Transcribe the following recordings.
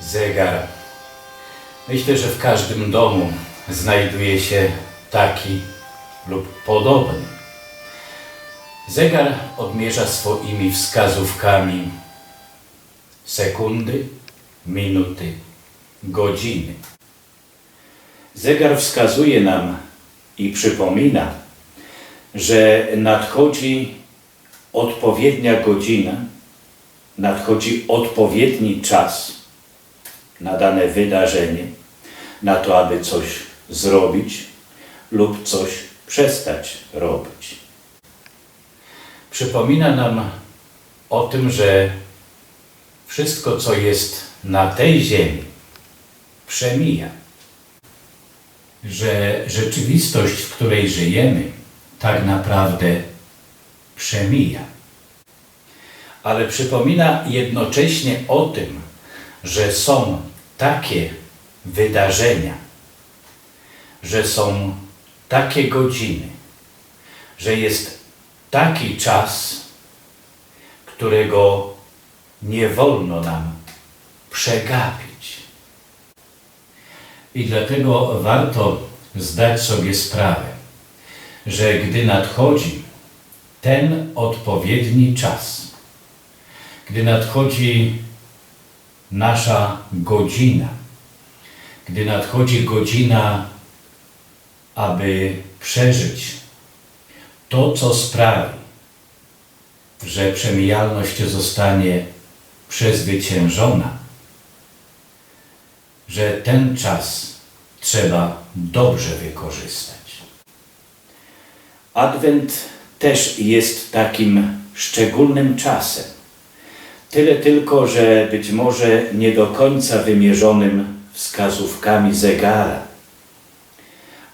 zegar. Myślę, że w każdym domu znajduje się taki lub podobny. Zegar odmierza swoimi wskazówkami sekundy, minuty, godziny. Zegar wskazuje nam i przypomina, że nadchodzi odpowiednia godzina, nadchodzi odpowiedni czas na dane wydarzenie, na to, aby coś zrobić lub coś przestać robić. Przypomina nam o tym, że wszystko, co jest na tej ziemi, przemija. Że rzeczywistość, w której żyjemy, tak naprawdę przemija. Ale przypomina jednocześnie o tym, że są takie wydarzenia, że są takie godziny, że jest taki czas, którego nie wolno nam przegapić. I dlatego warto zdać sobie sprawę, że gdy nadchodzi ten odpowiedni czas, gdy nadchodzi nasza godzina, gdy nadchodzi godzina, aby przeżyć to, co sprawi, że przemijalność zostanie przezwyciężona, że ten czas trzeba dobrze wykorzystać. Adwent też jest takim szczególnym czasem. Tyle tylko, że być może nie do końca wymierzonym wskazówkami zegara,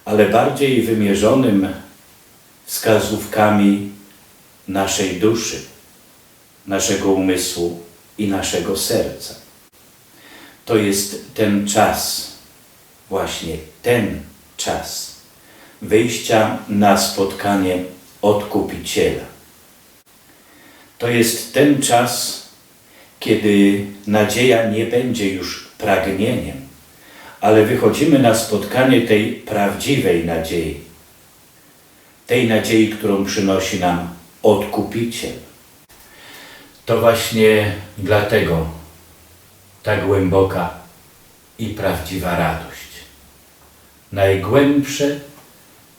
ale bardziej wymierzonym wskazówkami naszej duszy, naszego umysłu i naszego serca. To jest ten czas, właśnie ten czas wyjścia na spotkanie Odkupiciela. To jest ten czas, kiedy nadzieja nie będzie już pragnieniem, ale wychodzimy na spotkanie tej prawdziwej nadziei, tej nadziei, którą przynosi nam Odkupiciel. To właśnie dlatego tak głęboka i prawdziwa radość. Najgłębsze,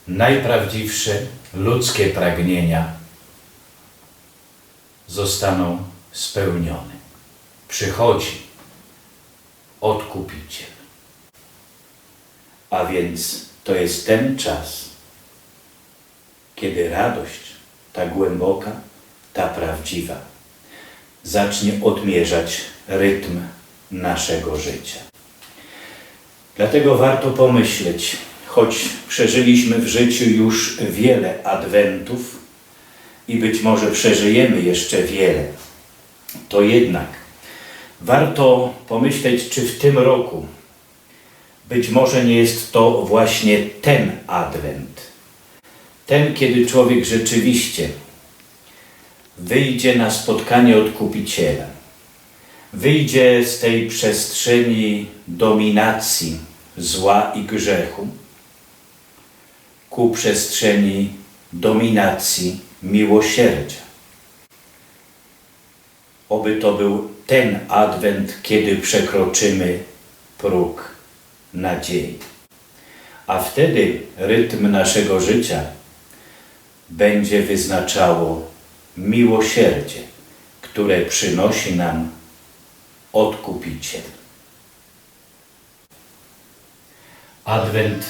najprawdziwsze ludzkie pragnienia zostaną spełnione. Przychodzi Odkupiciel. A więc to jest ten czas, kiedy radość, ta głęboka, ta prawdziwa, zacznie odmierzać rytm naszego życia. Dlatego warto pomyśleć, choć przeżyliśmy w życiu już wiele adwentów i być może przeżyjemy jeszcze wiele, to jednak warto pomyśleć, czy w tym roku być może nie jest to właśnie ten adwent. Ten, kiedy człowiek rzeczywiście wyjdzie na spotkanie odkupiciela, wyjdzie z tej przestrzeni dominacji zła i grzechu ku przestrzeni dominacji miłosierdzia. Oby to był ten adwent, kiedy przekroczymy próg nadziei. A wtedy rytm naszego życia będzie wyznaczało miłosierdzie, które przynosi nam Odkupiciel. Adwent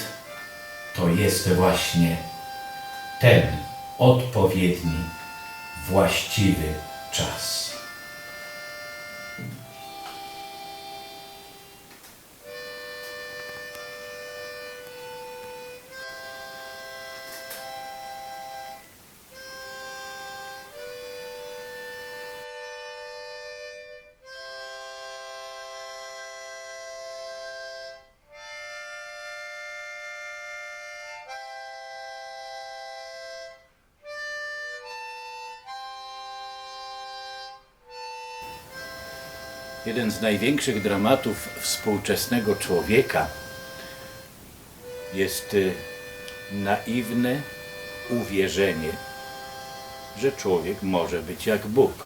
to jest właśnie ten odpowiedni, właściwy czas. Jeden z największych dramatów współczesnego człowieka jest y, naiwne uwierzenie, że człowiek może być jak Bóg.